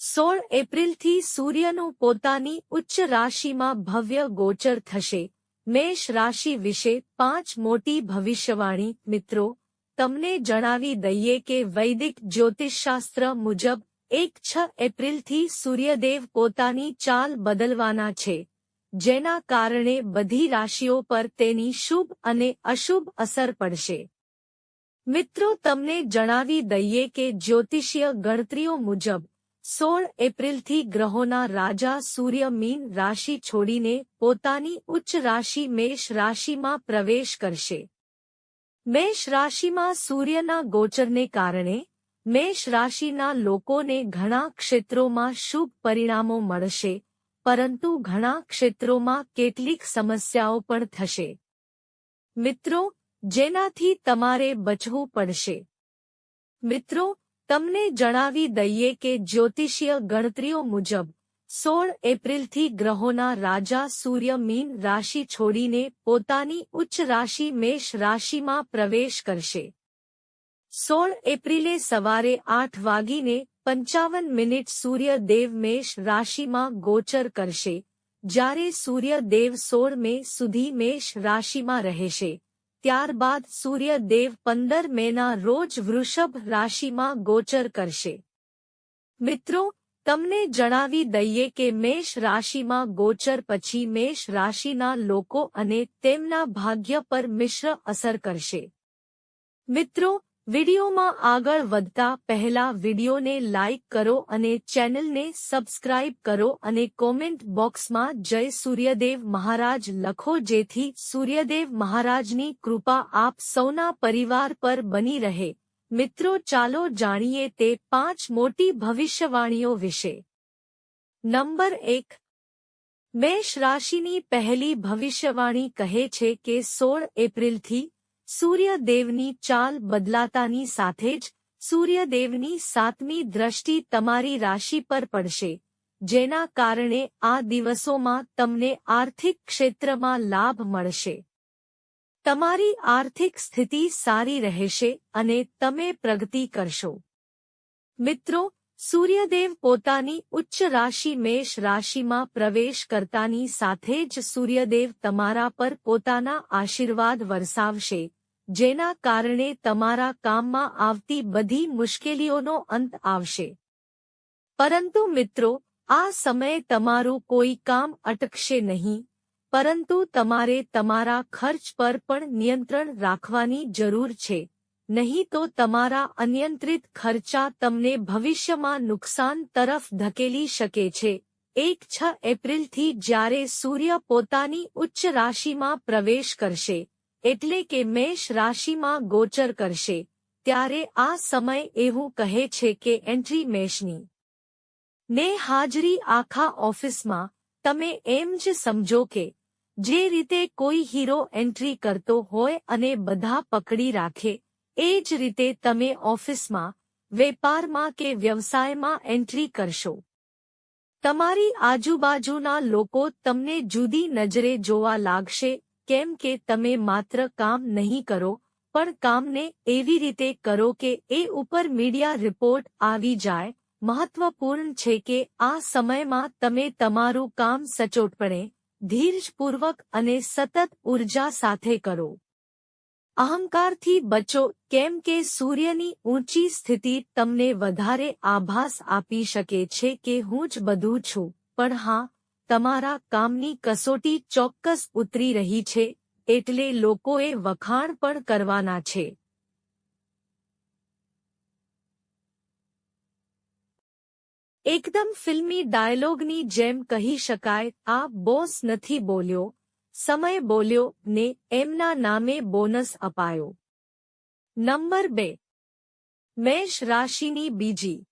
સોળ એપ્રિલથી સૂર્યનું પોતાની ઉચ્ચ રાશિમાં ભવ્ય ગોચર થશે. મેષ રાશિ વિશે પાંચ મોટી ભવિષ્યવાણી. મિત્રો, તમને જણાવી દઈએ કે વૈદિક જ્યોતિષશાસ્ત્ર મુજબ એક છ એપ્રિલથી સૂર્યદેવ પોતાની ચાલ બદલવાના છે, જેના કારણે બધી રાશિઓ પર તેની શુભ અને અશુભ અસર પડશે. મિત્રો, તમને જણાવી દઈએ કે જ્યોતિષીય ગણતરીઓ મુજબ સોળ એપ્રિલથી ગ્રહોના રાજા સૂર્ય મીન રાશિ છોડીને પોતાની ઉચ્ચ રાશિ મેષ રાશિમાં પ્રવેશ કરશે. મેષ રાશિમાં સૂર્યના ગોચરને કારણે મેષ રાશિના લોકોને ઘણા ક્ષેત્રોમાં શુભ પરિણામો મળશે, પરંતુ ઘણા ક્ષેત્રોમાં કેટલીક સમસ્યાઓ પણ થશે. મિત્રો, જેનાથી તમારે બચવું પડશે. મિત્રો તમને જણાવી દઈએ કે જ્યોતિષીય ગણતરીઓ મુજબ, સોળ એપ્રિલથી ગ્રહોના રાજા સૂર્ય મીન રાશિ છોડીને પોતાની ઉચ્ચ રાશિ મેષ રાશિમાં પ્રવેશ કરશે. સોળ એપ્રિલે સવારે આઠ વાગીને પંચાવન મિનિટ સૂર્યદેવ મેષ રાશિમાં ગોચર કરશે, જ્યારે સૂર્યદેવ સોળ મે સુધી મેષ રાશિમાં રહેશે. ત્યારબાદ સૂર્યદેવ પંદર મેના રોજ વૃષભ રાશિમાં ગોચર કરશે. મિત્રો, તમને જણાવી દઈએ કે મેષ રાશિમાં ગોચર પછી મેષ રાશિના લોકો અને તેમના ભાગ્ય પર મિશ્ર અસર કરશે. મિત્રો વિડિયોમાં આગળ વધતા પહેલા વિડિયોને લાઇક કરો અને ચેનલને સબસ્ક્રાઇબ કરો અને કોમેન્ટ બોક્સમાં જય સૂર્યદેવ મહારાજ લખો જેથી સૂર્યદેવ મહારાજની કૃપા આપ સૌના પરિવાર પર બની રહે. મિત્રો, ચાલો જાણીએ તે પાંચ મોટી ભવિષ્યવાણીઓ વિશે. નંબર એક. મેષ રાશિની પહેલી ભવિષ્યવાણી કહે છે કે સોળ એપ્રિલથી સૂર્યદેવની ચાલ બદલાતાની સાથે જ સૂર્યદેવની સાતમી દ્રષ્ટિ તમારી રાશિ પર પડશે, જેના કારણે આ દિવસોમાં તમને આર્થિક ક્ષેત્રમાં લાભ મળશે. તમારી આર્થિક સ્થિતિ સારી રહેશે અને તમે પ્રગતિ કરશો. મિત્રો, સૂર્યદેવ પોતાની ઉચ્ચ રાશિ મેષ રાશિમાં પ્રવેશ કરતાની સાથે જ સૂર્યદેવ તમારા પર પોતાના આશીર્વાદ વરસાવશે. જેના કારણે તમારા કામમાં આવતી બધી મુશ્કેલીઓનો અંત આવશે. પરંતુ મિત્રો, આ સમયે તમારું કોઈ કામ અટકશે નહીં, પરંતુ તમારે તમારા ખર્ચ પર પણ નિયંત્રણ રાખવાની જરૂર છે, નહીં તો તમારા અનિયંત્રિત ખર્ચા તમને ભવિષ્યમાં નુકસાન તરફ ધકેલી શકે છે. એક છ એપ્રિલથી જ્યારે સૂર્ય પોતાની ઉચ્ચ રાશિમાં પ્રવેશ કરશે એટલે કે મેષ રાશિમાં ગોચર કરશે, ત્યારે આ સમય એવું કહે છે કે એન્ટ્રી મેષની. ને હાજરી આખા ઓફિસમાં, તમે એમ જ સમજો કે, જે રીતે કોઈ હીરો એન્ટ્રી કરતો હોય અને બધા પકડી રાખે, એ જ રીતે તમે ઓફિસમાં, વેપારમાં કે વ્યવસાયમાં એન્ટ્રી કરશો. તમારી આજુબાજુના લોકો તમને જુદી નજરે જોવા લાગશે કેમ કે તમે માત્ર કામ નહીં કરો, પણ કામને એવી રીતે કરો કે એ ઉપર મીડિયા રિપોર્ટ આવી જાય. મહત્વપૂર્ણ છે કે આ સમયમાં તમે તમારું કામ સચોટપણે, ધીરજપૂર્વક અને સતત ઊર્જા સાથે કરો. અહંકારથી બચો, કેમ કે સૂર્યની ઊંચી સ્થિતિ તમને વધારે આભાસ આપી શકે છે કે હું જ બધું છું, પણ હા તમારા કામની કસોટી ચોક્કસ ઉતરી રહી છે, એટલે લોકોએ વખાણ પણ કરવાના છે. એકદમ ફિલ્મી ડાયલોગની જેમ કહી શકાય, આ બોસ નથી બોલ્યો, સમય બોલ્યો ને એમના નામે બોનસ અપાયો. નંબર બે. મેષ રાશિની બીજી.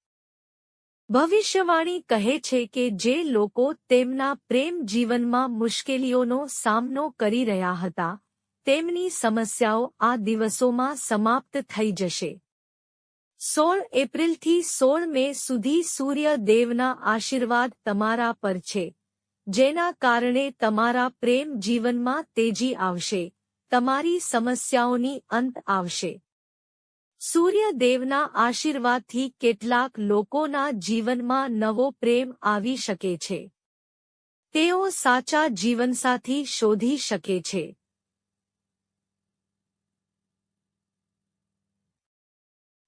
ભવિષ્યવાણી કહે છે કે જે લોકો તેમના પ્રેમ જીવનમાં મુશ્કેલીઓનો સામનો કરી રહ્યા હતા, તેમની સમસ્યાઓ આ દિવસોમાં સમાપ્ત થઈ જશે. સોળ એપ્રિલથી સોળ મે સુધી સૂર્ય દેવના આશીર્વાદ તમારા પર છે, જેના કારણે તમારા પ્રેમ જીવનમાં તેજી આવશે, તમારી સમસ્યાઓની અંત આવશે. સૂર્યદેવના આશીર્વાદથી કેટલાક લોકોના જીવનમાં નવો પ્રેમ આવી શકે છે. તેઓ સાચા જીવનસાથી શોધી શકે છે.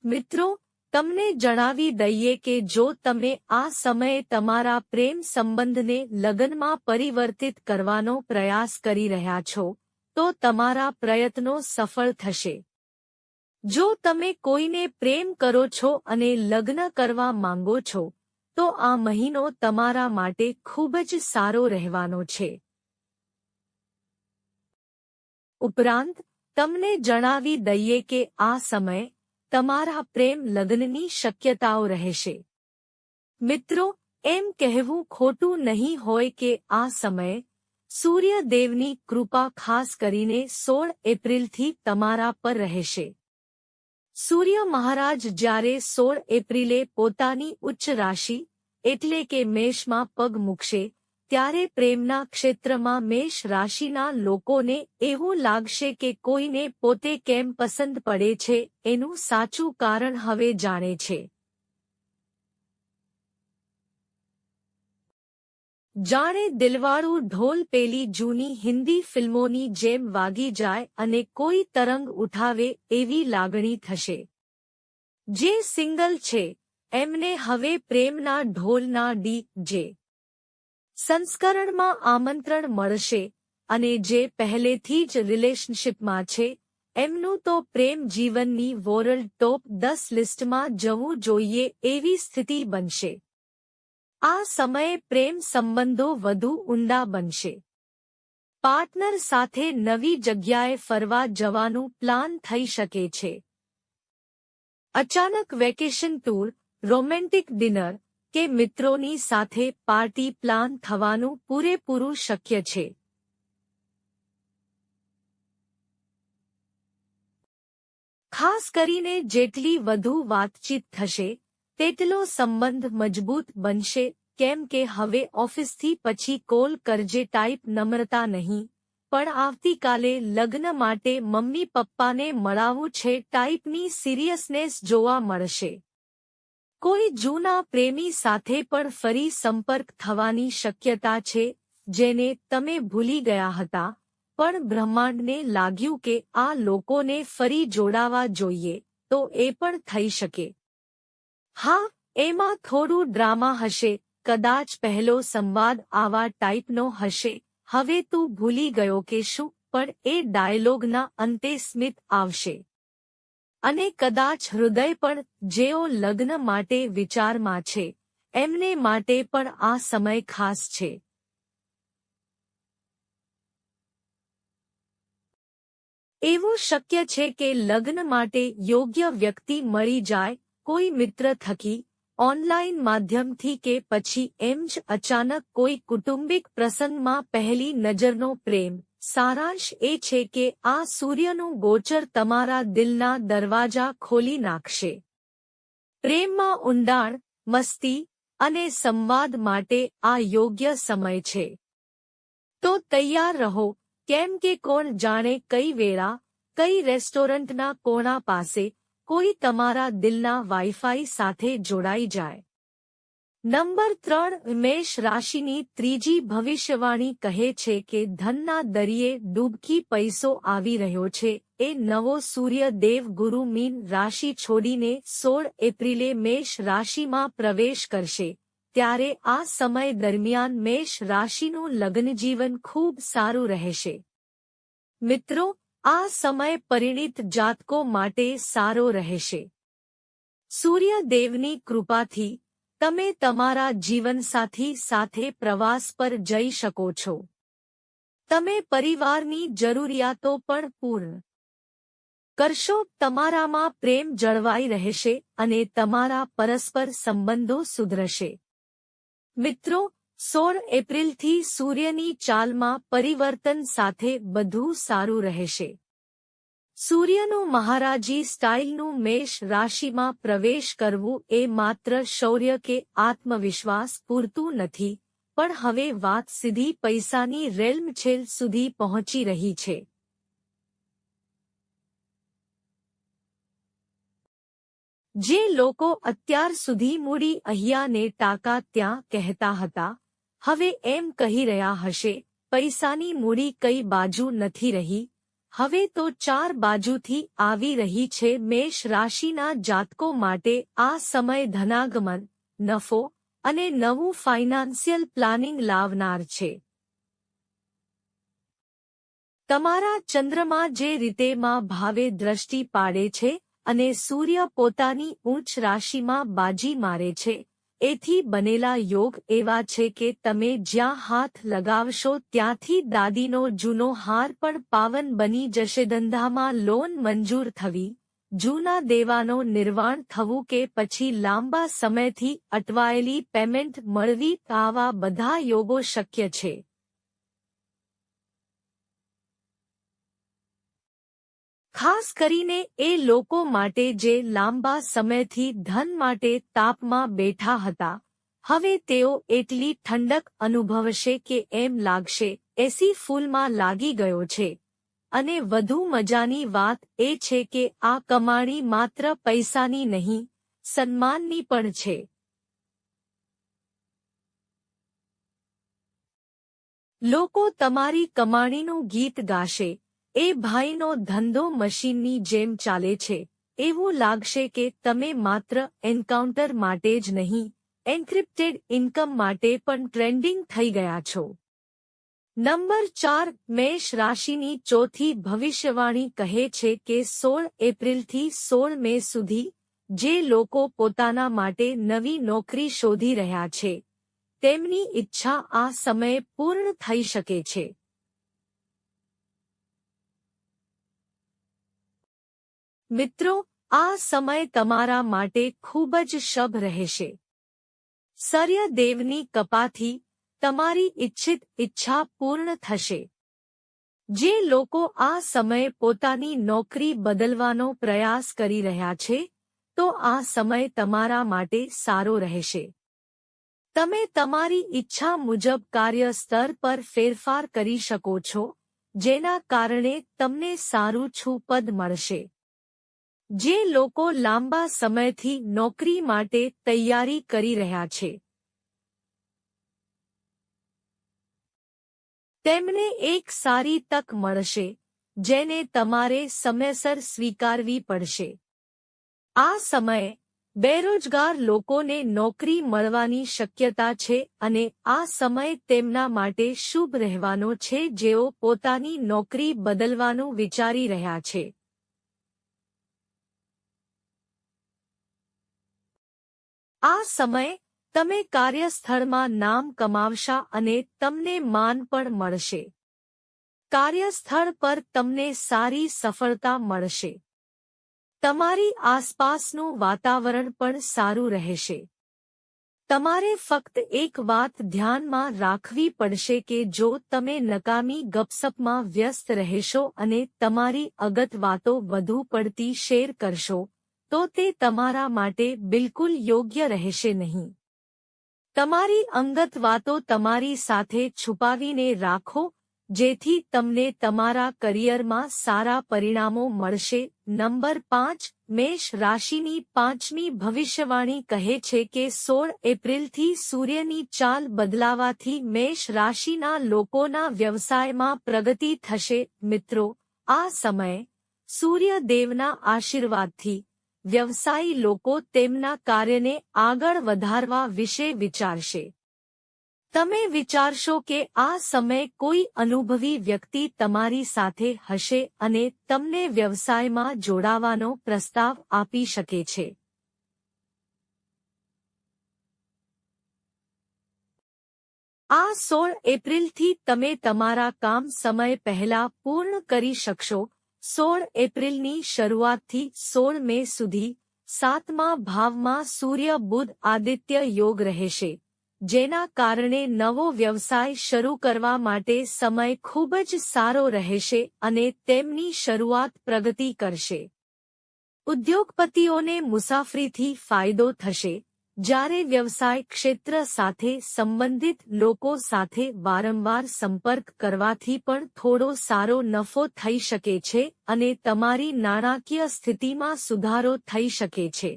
મિત્રો, તમને જણાવી દઈએ કે જો તમે આ સમયે તમારા પ્રેમ સંબંધને લગ્નમાં પરિવર્તિત કરવાનો પ્રયાસ કરી રહ્યા છો, તો તમારા પ્રયત્નો સફળ થશે. જો તમે કોઈને પ્રેમ કરો છો અને લગ્ન કરવા માંગો છો, તો આ મહિનો તમારા માટે ખૂબ જ સારો રહેવાનો છે. ઉપરાંત, તમને જણાવી દઈએ કે આ સમય તમારા પ્રેમ લગ્નની શક્યતાઓ રહેશે. મિત્રો, એમ કહેવું ખોટું નહીં હોય કે આ સમયે સૂર્યદેવની કૃપા ખાસ કરીને સોળ એપ્રિલથી તમારા પર રહેશે. સૂર્ય મહારાજ જ્યારે સોળ એપ્રિલે પોતાની ઉચ્ચ રાશિ, એટલે કે મેષમાં પગ મૂકશે, ત્યારે પ્રેમના ક્ષેત્રમાં મેષ રાશિના લોકોને એવું લાગશે કે કોઈને પોતે કેમ પસંદ પડે છે, એનું સાચું કારણ હવે જાણે છે. જાણે દિલવાળું ઢોલ પેલી જૂની હિન્દી ફિલ્મોની જેમ વાગી જાય અને કોઈ તરંગ ઉઠાવે એવી લાગણી થશે. જે સિંગલ છે, એમને હવે પ્રેમના ઢોલના ડી જે સંસ્કરણમાં આમંત્રણ મળશે અને જે પહેલેથી જ રિલેશનશીપમાં છે, એમનું તો પ્રેમ જીવનની વર્લ્ડ ટોપ દસ લિસ્ટમાં જવું જોઈએ એવી સ્થિતિ બનશે. આ સમયે પ્રેમ સંબંધો વધુ ઊંડા બનશે. પાર્ટનર સાથે નવી જગ્યાએ ફરવા જવાનું પ્લાન થઈ શકે છે. અચાનક વેકેશન ટૂર, રોમેન્ટિક ડિનર કે મિત્રોની સાથે પાર્ટી પ્લાન થવાનું પૂરેપૂરું શક્ય છે. ખાસ કરીને જેટલી વધુ વાતચીત થશે તેટલો સંબંધ મજબૂત બનશે, કેમ કે હવે ઓફિસથી પછી કોલ કરજે ટાઈપ નમ્રતા નહીં. પણ આવતીકાલે લગ્ન માટે મમ્મી પપ્પાને મળાવું છે ટાઈપની સિરિયસનેસ જોવા મળશે. કોઈ જૂના પ્રેમી સાથે પણ ફરી સંપર્ક થવાની શક્યતા છે, જેને તમે ભૂલી ગયા હતા. પણ બ્રહ્માંડને લાગ્યું કે આ લોકોને ફરી જોડાવા જોઈએ, તો એ પણ થઈ શકે. હા, એમાં થોડું ડ્રામા હશે, કદાચ પહેલો સંવાદ આવા ટાઈપનો હશે. હવે તું ભૂલી ગયો કે શું, પણ એ ડાયલોગના અંતે સ્મિત આવશે. અને કદાચ હૃદય પણ જેઓ લગ્ન માટે વિચારમાં છે, એમને માટે પણ આ સમય ખાસ છે. એવું શક્ય છે કે લગ્ન માટે યોગ્ય વ્યક્તિ મળી જાય કોઈ મિત્ર થકી, ઓનલાઈન માધ્યમથી કે પછી એમ જ અચાનક કોઈ કુટુંબિક પ્રસંગમાં પહેલી નજરનો પ્રેમ. સારાંશ એ છે કે આ સૂર્યનું ગોચર તમારા દિલના દરવાજા ખોલી નાખશે. પ્રેમમાં ઊંડાણ, મસ્તી અને સંવાદ માટે આ યોગ્ય સમય છે. તો તૈયાર રહો, કેમ કે કોણ જાણે કઈ વેળા, કઈ રેસ્ટોરન્ટના કોણા પાસે કોઈ તમારા દિલના વાઈફાઈ સાથે જોડાઈ જાય. નંબર ત્રણ, મેષ રાશિની ત્રીજી ભવિષ્યવાણી કહે છે કે ધનના દરિયે ડૂબકી પૈસો આવી રહ્યો છે. એ નવો સૂર્ય દેવ ગુરુ મીન રાશિ છોડીને સોળ એપ્રિલે મેષ રાશિમાં પ્રવેશ કરશે. ત્યારે આ સમય દરમિયાન મેષ રાશિનું લગ્નજીવન ખૂબ સારું રહેશે. મિત્રો આ સમય પરિણિત જાતકો માટે સારો રહેશે. સૂર્યદેવની કૃપાથી તમે તમારા જીવનસાથી સાથે પ્રવાસ પર જઈ શકો છો. તમે પરિવારની જરૂરિયાતો પણ પૂર્ણ કરશો. તમારામાં પ્રેમ જળવાઈ રહેશે અને તમારા પરસ્પર સંબંધો સુધરશે. મિત્રો સોળ એપ્રિલથી સૂર્યની ચાલમાં પરિવર્તન સાથે બધું સારું રહેશે. સૂર્યનું મહારાજી સ્ટાઇલનું મેષ રાશિમાં પ્રવેશ કરવું એ માત્ર શૌર્ય કે આત્મવિશ્વાસ પૂરતું નથી, પણ હવે વાત સીધી પૈસાની રેલ્મ છેલ સુધી પહોંચી રહી છે. જે લોકો અત્યાર સુધી મૂડી અહીંયાને ટાકા ત્યાં કહેતા હતા હવે એમ કહી રહ્યા હશે, પૈસાની મૂડી કઈ બાજુ નથી રહી. હવે તો ચાર બાજુથી આવી રહી છે મેષ રાશિના જાતકો માટે આ સમય ધનાગમન, નફો અને નવું ફાઇનાન્સિયલ પ્લાનિંગ લાવનાર છે. તમારા ચંદ્રમા જે રીતે માં ભાવે દ્રષ્ટિ પાડે છે અને સૂર્ય પોતાની ઊંચ રાશિમાં બાજી મારે છે એથી બનેલા યોગ એવા છે કે તમે જ્યાં હાથ લગાવશો ત્યાંથી દાદીનો જૂનો હાર પણ પાવન બની જશે. ધંધામાં લોન મંજૂર થવી, જૂના દેવાનો નિર્વાણ થવું કે પછી લાંબા સમયથી અટવાયેલી પેમેન્ટ મળવી, આવા બધા યોગો શક્ય છે. ખાસ કરીને એ લોકો માટે જે લાંબા સમયથી ધન માટે તાપમાં બેઠા હતા. હવે તેઓ એટલી ઠંડક અનુભવશે કે એમ લાગશે, એસી ફૂલમાં લાગી ગયો છે. અને વધુ મજાની વાત એ છે કે આ કમાણી માત્ર પૈસાની નહીં, સન્માનની પણ છે. લોકો તમારી કમાણીનું ગીત ગાશે. એ ભાઈનો ધંધો મશીનની જેમ ચાલે છે. એવું લાગશે કે તમે માત્ર એન્કાઉન્ટર માટે જ નહીં, એન્ક્રિપ્ટેડ ઇન્કમ માટે પણ ટ્રેન્ડિંગ થઈ ગયા છો. નંબર ચાર, મેષ રાશિની ચોથી ભવિષ્યવાણી કહે છે કે સોળ એપ્રિલથી સોળ મે સુધી, જે લોકો પોતાના માટે નવી નોકરી શોધી રહ્યા છે, તેમની ઈચ્છા આ સમયે પૂર્ણ થઈ શકે છે. મિત્રો, આ સમય તમારા માટે ખૂબ જ શભ રહેશે. સૂર્યદેવની કપાથી તમારી ઇચ્છિત ઈચ્છા પૂર્ણ થશે. જે લોકો આ સમયે પોતાની નોકરી બદલવાનો પ્રયાસ કરી રહ્યા છે, તો આ સમય તમારા માટે સારો રહેશે. તમે તમારી ઈચ્છા મુજબ કાર્ય સ્તર પર ફેરફાર કરી શકો છો, જેના કારણે તમને સારું છું પદ મળશે. જે લોકો લાંબા સમયથી નોકરી માટે તૈયારી કરી રહ્યા છે. તેમને એક સારી તક મળશે, જેને તમારે સમયસર સ્વીકારવી પડશે. આ સમયે, બેરોજગાર લોકોને નોકરી મળવાની શક્યતા છે અને આ સમય તેમના માટે શુભ રહેવાનો છે જેઓ પોતાની નોકરી બદલવાનું વિચારી રહ્યા છે. આ સમય તમે કાર્યસ્થળમાં નામ કમાવશા અને તમને માન પણ મળશે. કાર્યસ્થળ પર તમને સારી સફળતા મળશે. તમારી આસપાસનું વાતાવરણ પણ સારું રહેશે. તમારે ફક્ત એક વાત ધ્યાનમાં રાખવી પડશે કે જો તમે નકામી ગપસપમાં વ્યસ્ત રહેશો અને તમારી અગત વાતો વધુ પડતી શેર કરશો તો તે તમારા માટે બિલકુલ યોગ્ય રહેશે નહીં. તમારી અંગત વાતો તમારી સાથે છુપાવીને રાખો, જેથી તમને તમારા કરિયરમાં સારા પરિણામો મળશે. નંબર પાંચ, મેષ રાશિની પાંચમી ભવિષ્યવાણી કહે છે કે સોળ એપ્રિલથી સૂર્યની ચાલ બદલાવાથી મેષ રાશિના લોકોના વ્યવસાયમાં પ્રગતિ થશે. મિત્રો, આ સમયે સૂર્યદેવના આશીર્વાદથી વ્યવસાયી લોકો તેમના કાર્યને આગળ વધારવા વિશે વિચારશે. તમે વિચારશો કે આ સમય કોઈ અનુભવી વ્યક્તિ તમારી સાથે હશે અને તમને વ્યવસાયમાં જોડાવાનો પ્રસ્તાવ આપી શકે છે. આ સોળ એપ્રિલથી તમે તમારા કામ સમય પહેલા પૂર્ણ કરી શકશો સોળ એપ્રિલની શરૂઆતથી સોળ મે સુધી સાતમા ભાવમાં સૂર્ય બુધ આદિત્ય યોગ રહેશે, જેના કારણે નવો વ્યવસાય શરૂ કરવા માટે સમય ખૂબ જ સારો રહેશે અને તેમની શરૂઆત પ્રગતિ કરશે. ઉદ્યોગપતિઓને મુસાફરીથી ફાયદો થશે. જ્યારે વ્યવસાય ક્ષેત્ર સાથે સંબંધિત લોકો સાથે વારંવાર સંપર્ક કરવાથી પણ થોડો સારો નફો થઈ શકે છે અને તમારી નાણાકીય સ્થિતિમાં સુધારો થઈ શકે છે.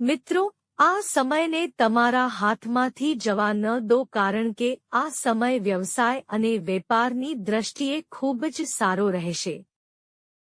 મિત્રો, આ સમયને તમારા હાથમાંથી જવા ન દો કારણ કે આ સમય વ્યવસાય અને વેપારની દ્રષ્ટિએ ખૂબ જ સારો રહેશે.